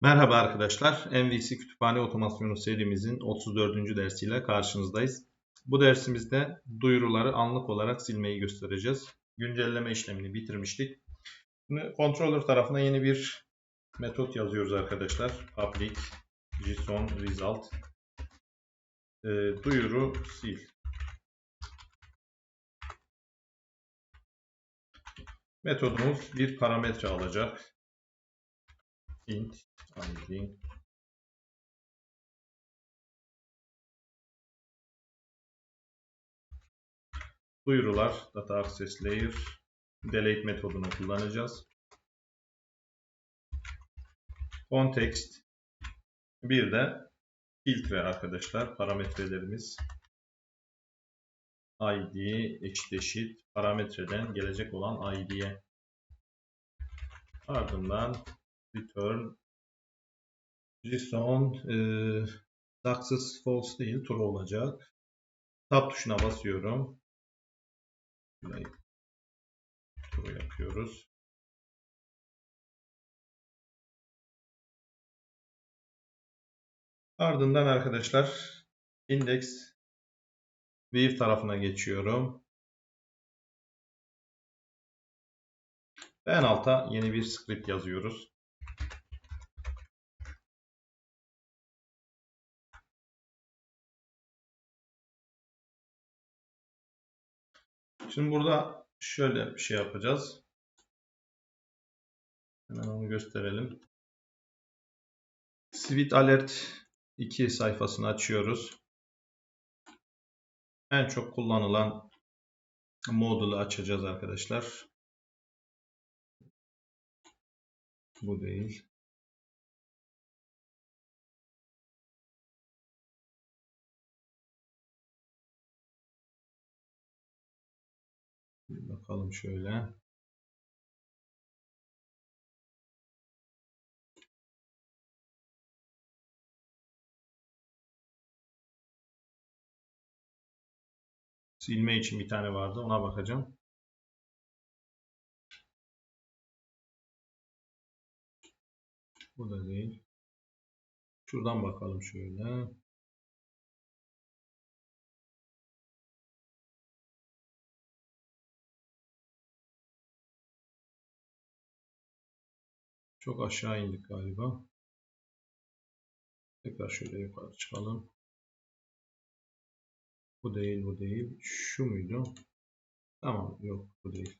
Merhaba arkadaşlar. MVC Kütüphane Otomasyonu serimizin 34. dersiyle karşınızdayız. Bu dersimizde duyuruları anlık olarak silmeyi göstereceğiz. Güncelleme işlemini bitirmiştik. Şimdi controller tarafına yeni bir metot yazıyoruz arkadaşlar. Public JSON result e, duyuru sil. Metodumuz bir parametre alacak. int id duyurular data access layer delete metodunu kullanacağız. Context bir de filtre arkadaşlar parametrelerimiz. İd eşit eşit parametreden gelecek olan id'ye ardından return JSON e, success false değil true olacak. Tab tuşuna basıyorum. True yapıyoruz. Ardından arkadaşlar index view tarafına geçiyorum. Ve en alta yeni bir script yazıyoruz. Şimdi burada şöyle bir şey yapacağız. Hemen onu gösterelim. Sweet Alert 2 sayfasını açıyoruz. En çok kullanılan modulu açacağız arkadaşlar. Bu değil. Bir bakalım şöyle. Silme için bir tane vardı. Ona bakacağım. Bu da değil. Şuradan bakalım şöyle. Çok aşağı indik galiba. Tekrar şöyle yukarı çıkalım. Bu değil, bu değil. Şu muydu? Tamam, yok bu değil.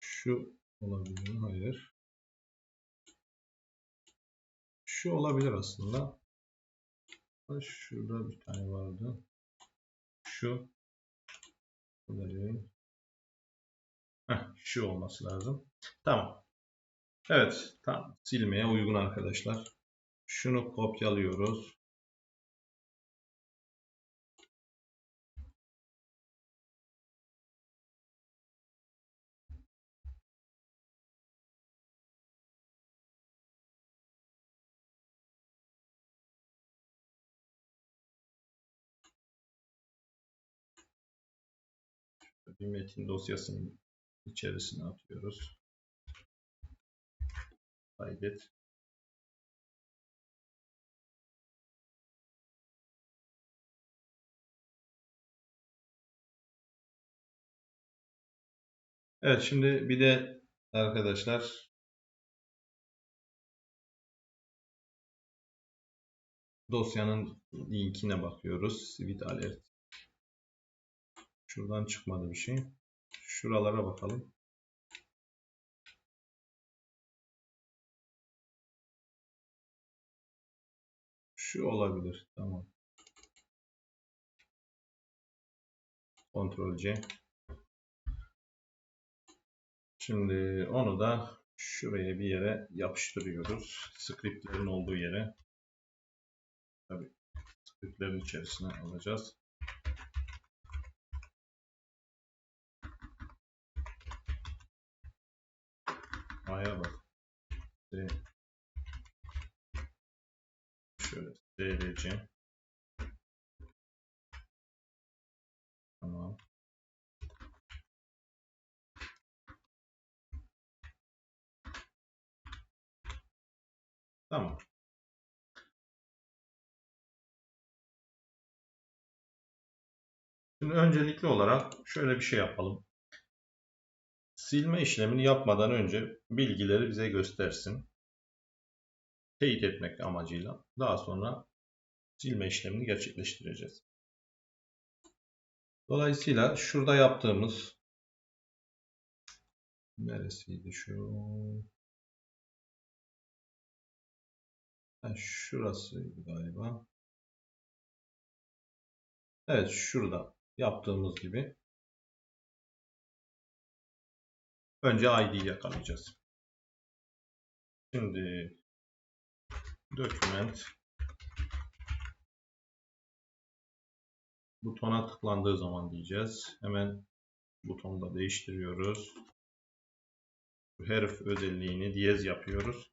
Şu olabilir mi? Hayır. Şu olabilir aslında. Şurada bir tane vardı. Şu. Bu da değil. Heh, şu olması lazım. Tamam. Evet. Tam silmeye uygun arkadaşlar. Şunu kopyalıyoruz. Bir metin dosyasının içerisine atıyoruz. Kaydet. Evet şimdi bir de arkadaşlar dosyanın linkine bakıyoruz. Sweet alert. Şuradan çıkmadı bir şey. Şuralara bakalım. Şu olabilir. Tamam. Ctrl C. Şimdi onu da şuraya bir yere yapıştırıyoruz. Scriptlerin olduğu yere. Tabii scriptlerin içerisine alacağız. A'ya bak. D. Şöyle DLC. Tamam. Tamam. Şimdi öncelikli olarak şöyle bir şey yapalım. Silme işlemini yapmadan önce bilgileri bize göstersin. Teyit etmek amacıyla. Daha sonra silme işlemini gerçekleştireceğiz. Dolayısıyla şurada yaptığımız neresiydi şu? Ha, şurasıydı galiba. Evet şurada yaptığımız gibi önce ID'yi yakalayacağız. Şimdi document butona tıklandığı zaman diyeceğiz. Hemen butonda değiştiriyoruz. Herif özelliğini diyez yapıyoruz.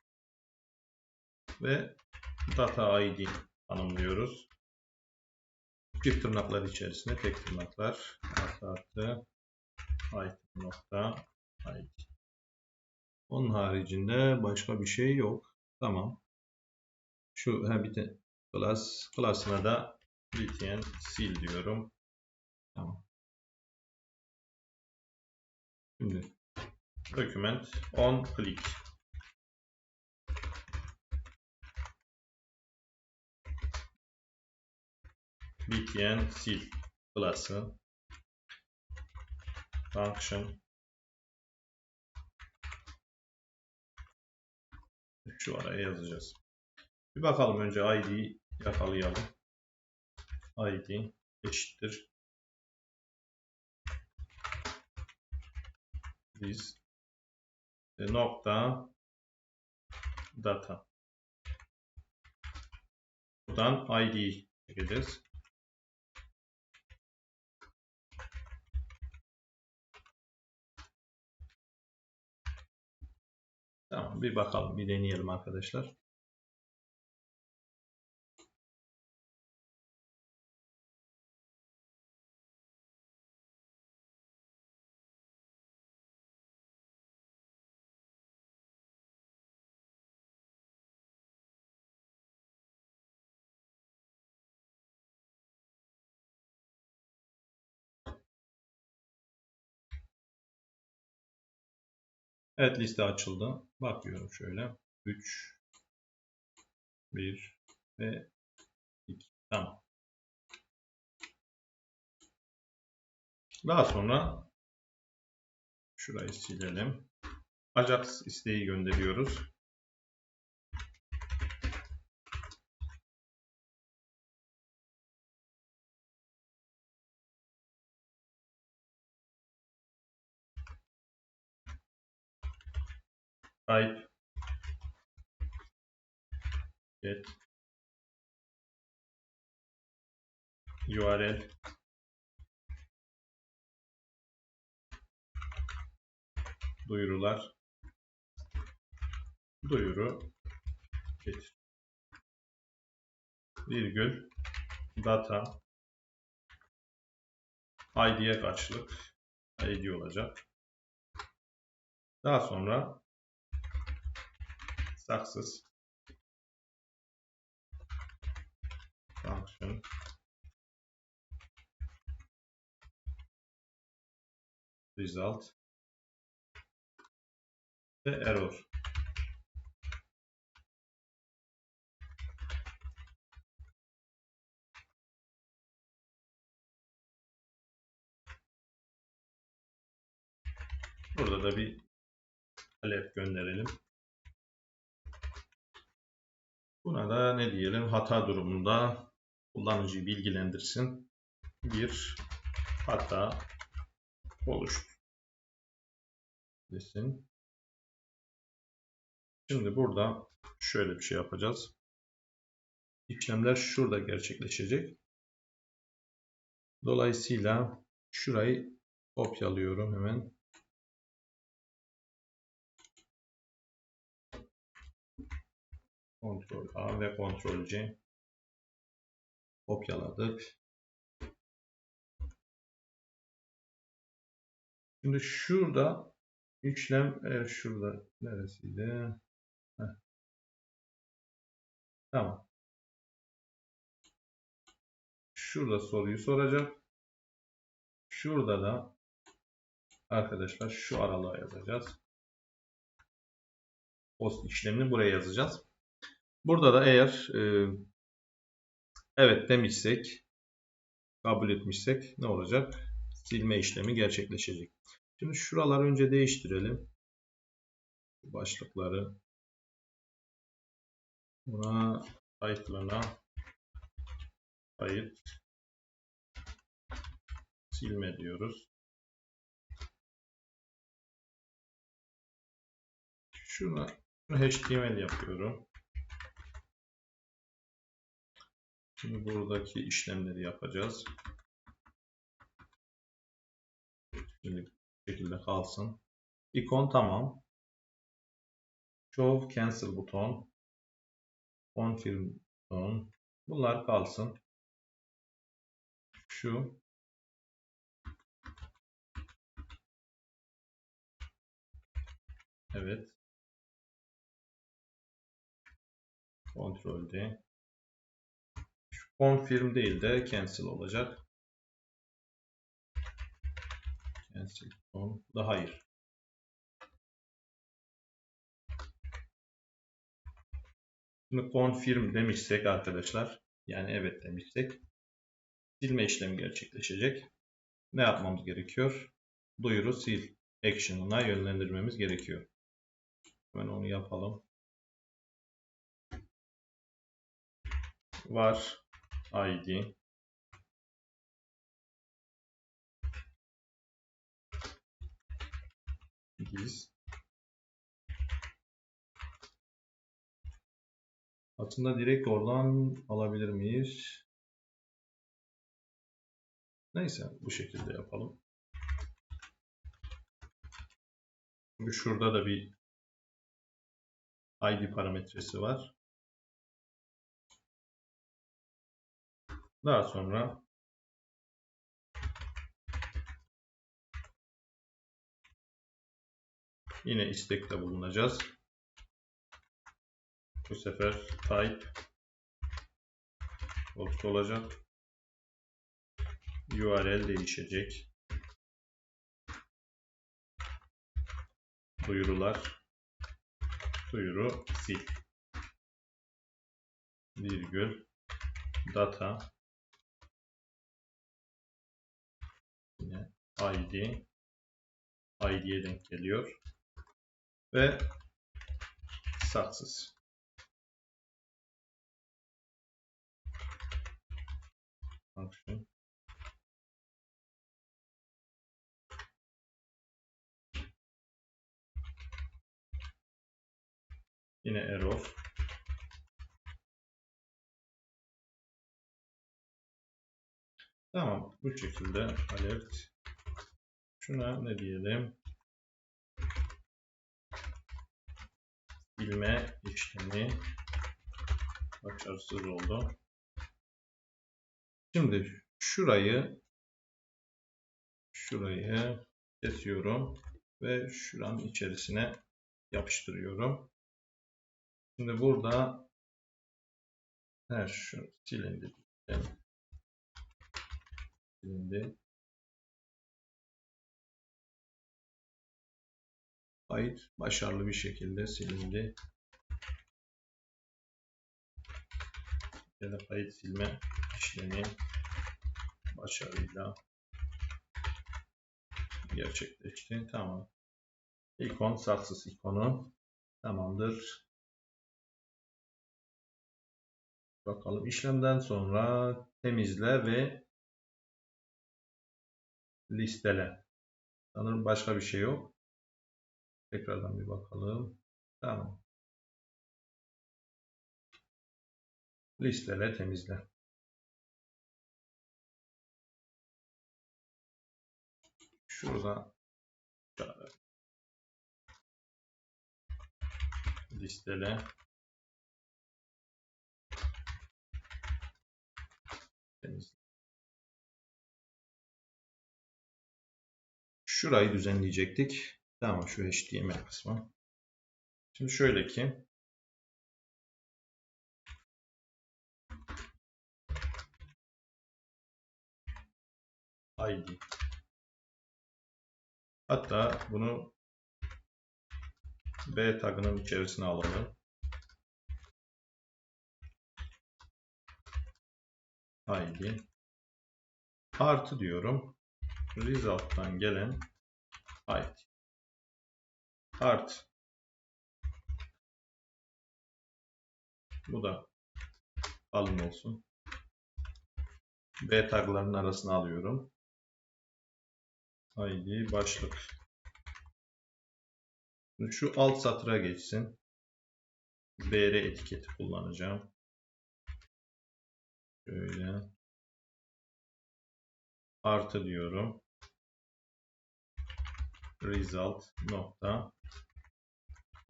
Ve data ID tanımlıyoruz. Çift tırnaklar içerisinde tek tırnaklar artı artı nokta id. Onun haricinde başka bir şey yok. Tamam. Şu ha bir de class class'ına da btn sil diyorum. Tamam. Şimdi document on click btn sil class'ı function şu araya yazacağız. Bir bakalım önce id yakalayalım. id eşittir biz e, nokta data buradan id çekeceğiz. Tamam bir bakalım bir deneyelim arkadaşlar. Evet liste açıldı. Bakıyorum şöyle. 3 1 ve 2. Tamam. Daha sonra şurayı silelim. Ajax isteği gönderiyoruz. Type. Get. URL duyurular. Duyuru. Getir. Virgül. Data. İd'ye karşılık id olacak. Daha sonra success function result ve error. Burada da bir talep gönderelim. Buna da ne diyelim? Hata durumunda kullanıcıyı bilgilendirsin. Bir hata oluştu. Desin. Şimdi burada şöyle bir şey yapacağız. İşlemler şurada gerçekleşecek. Dolayısıyla şurayı kopyalıyorum hemen. Ctrl A ve Ctrl C kopyaladık. Şimdi şurada işlem evet şurada neresiydi? Heh. Tamam. Şurada soruyu soracak. Şurada da arkadaşlar şu aralığa yazacağız. Post işlemini buraya yazacağız. Burada da eğer e, evet demişsek kabul etmişsek ne olacak? Silme işlemi gerçekleşecek. Şimdi şuraları önce değiştirelim. Başlıkları buna title'ına kayıt silme diyoruz. Şuna HTML yapıyorum. Şimdi buradaki işlemleri yapacağız. Şimdi bu şekilde kalsın. İkon tamam. Show cancel buton. Confirm buton. Bunlar kalsın. Şu Evet. Kontrol D. Confirm değil de cancel olacak. Cancel on hayır. Şimdi confirm demişsek arkadaşlar yani evet demişsek silme işlemi gerçekleşecek. Ne yapmamız gerekiyor? Duyuru sil action'ına yönlendirmemiz gerekiyor. Hemen onu yapalım. Var id giz Aslında direkt oradan alabilir miyiz? Neyse bu şekilde yapalım. Çünkü şurada da bir ID parametresi var. Daha sonra yine istekte bulunacağız. Bu sefer type post olacak. URL değişecek. Duyurular. Duyuru sil. Virgül. Data. Yine ID. ID'ye denk geliyor. Ve success. Function. Yine error. Tamam. Bu şekilde alert. Şuna ne diyelim? Silme işlemi başarısız oldu. Şimdi şurayı şurayı kesiyorum ve şuranın içerisine yapıştırıyorum. Şimdi burada her şu silindi. Silindi. Kayıt başarılı bir şekilde silindi. Ya da kayıt silme işlemi başarıyla gerçekleşti. Tamam. İkon saksız ikonu tamamdır. Bakalım işlemden sonra temizle ve listele. Sanırım başka bir şey yok. Tekrardan bir bakalım. Tamam. Listele temizle. Şurada listele temizle. Şurayı düzenleyecektik. Tamam şu HTML kısmı. Şimdi şöyle ki ID Hatta bunu B tagının içerisine alalım. ID artı diyorum. Result'tan gelen ID art bu da alın olsun. B taglarının arasına alıyorum. ID başlık. Şu alt satıra geçsin. BR etiketi kullanacağım. Şöyle. Artı diyorum. Result nokta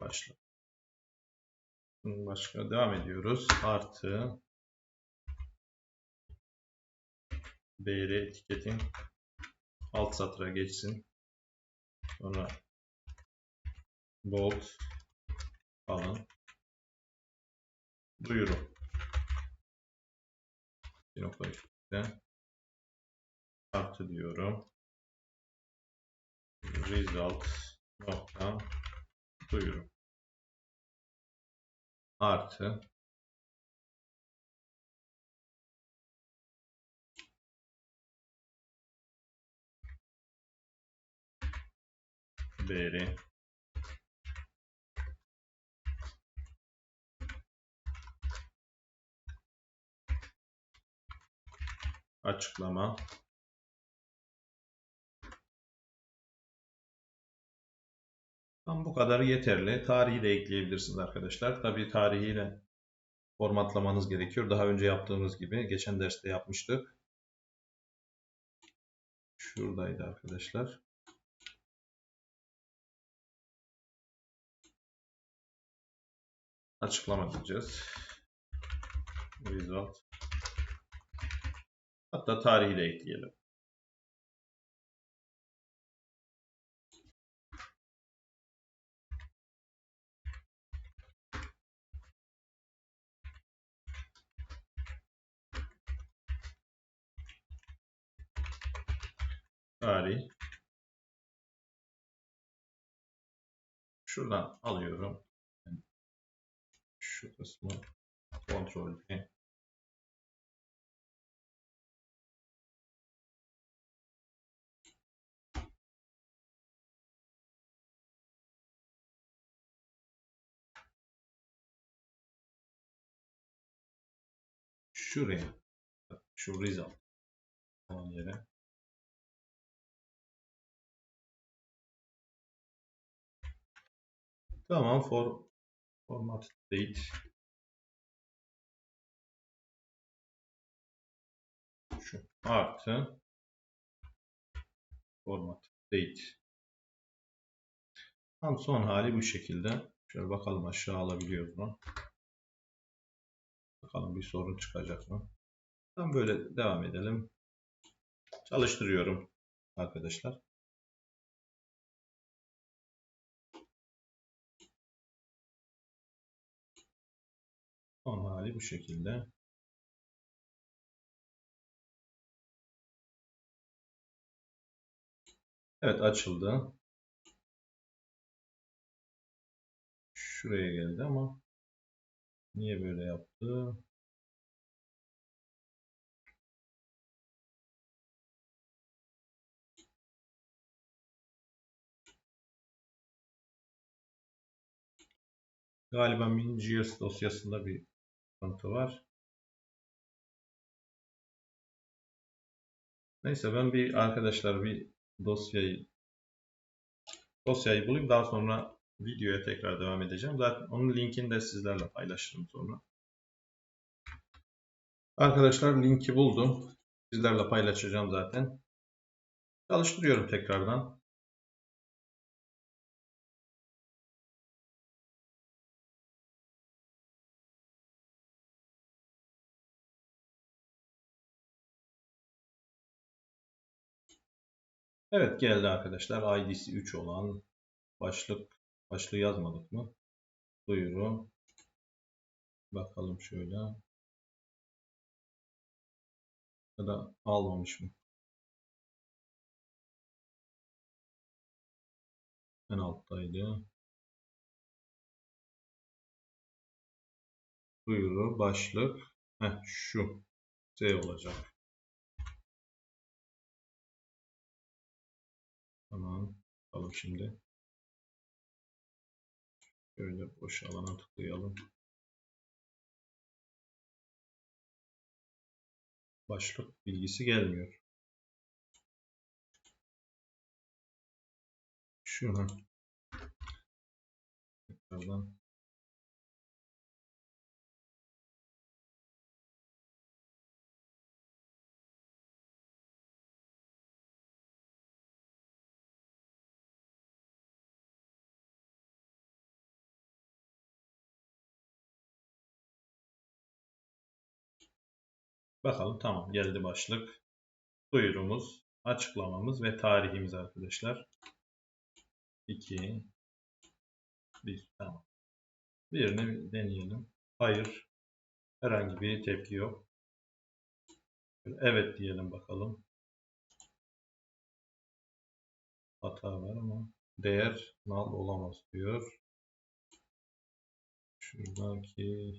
başlık. Başka devam ediyoruz. Artı BR etiketin alt satıra geçsin. Sonra bold alın. Duyuru. Bir nokta. Artı diyorum. Result nokta duyuru. Artı. Değeri. Açıklama Tam bu kadar yeterli. Tarihi de ekleyebilirsiniz arkadaşlar. Tabii tarihiyle formatlamanız gerekiyor. Daha önce yaptığımız gibi. Geçen derste yapmıştık. Şuradaydı arkadaşlar. açıklama diyeceğiz. Result. Hatta tarihi de ekleyelim. Tarih. Şuradan alıyorum şu kısmı kontrol V. Şuraya şu result olan yere Tamam for format date. Şu artı format date. Tam son hali bu şekilde. Şöyle bakalım aşağı alabiliyoruz mu? Bakalım bir sorun çıkacak mı? Tam böyle devam edelim. Çalıştırıyorum arkadaşlar Son hali bu şekilde. Evet açıldı. Şuraya geldi ama niye böyle yaptı? Galiba MinGeos dosyasında bir sıkıntı var. Neyse ben bir arkadaşlar bir dosyayı dosyayı bulayım daha sonra videoya tekrar devam edeceğim. Zaten onun linkini de sizlerle paylaşırım sonra. Arkadaşlar linki buldum. Sizlerle paylaşacağım zaten. Çalıştırıyorum tekrardan. Evet geldi arkadaşlar. ID'si 3 olan başlık. Başlığı yazmadık mı? Duyuru. Bakalım şöyle. Ya da almamış mı? En alttaydı. Duyuru, başlık. Heh, şu. Z olacak. Tamam. Bakalım şimdi. Şöyle boş alana tıklayalım. Başlık bilgisi gelmiyor. Şu ha. Tekrardan Bakalım tamam geldi başlık. Duyurumuz, açıklamamız ve tarihimiz arkadaşlar. 2 1 tamam. Birini deneyelim. Hayır. Herhangi bir tepki yok. Evet diyelim bakalım. Hata var ama değer null olamaz diyor. Şuradaki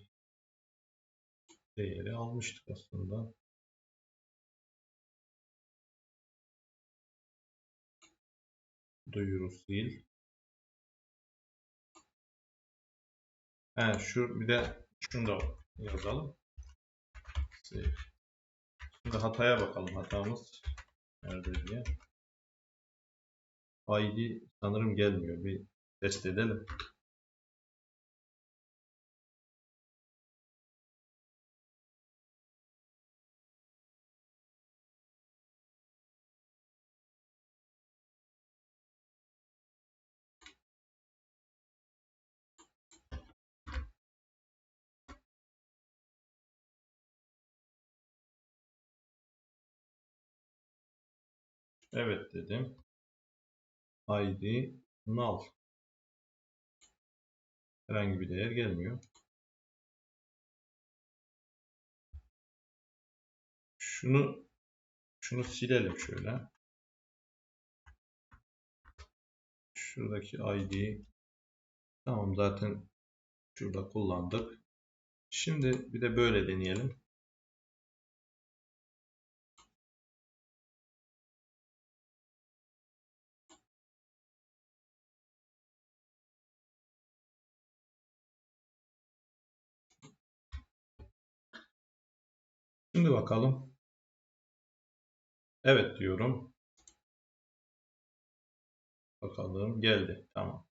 değeri almıştık aslında. Duyuru sil. He, şu bir de şunu da yazalım. Şimdi hataya bakalım hatamız nerede diye. ID sanırım gelmiyor. Bir test edelim. Evet dedim. ID null. Herhangi bir değer gelmiyor. Şunu şunu silelim şöyle. Şuradaki ID tamam zaten şurada kullandık. Şimdi bir de böyle deneyelim. Şimdi bakalım. Evet diyorum. Bakalım geldi. Tamam.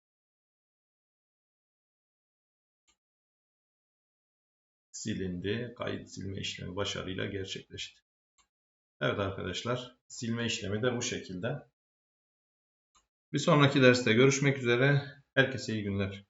Silindi. Kayıt silme işlemi başarıyla gerçekleşti. Evet arkadaşlar. Silme işlemi de bu şekilde. Bir sonraki derste görüşmek üzere. Herkese iyi günler.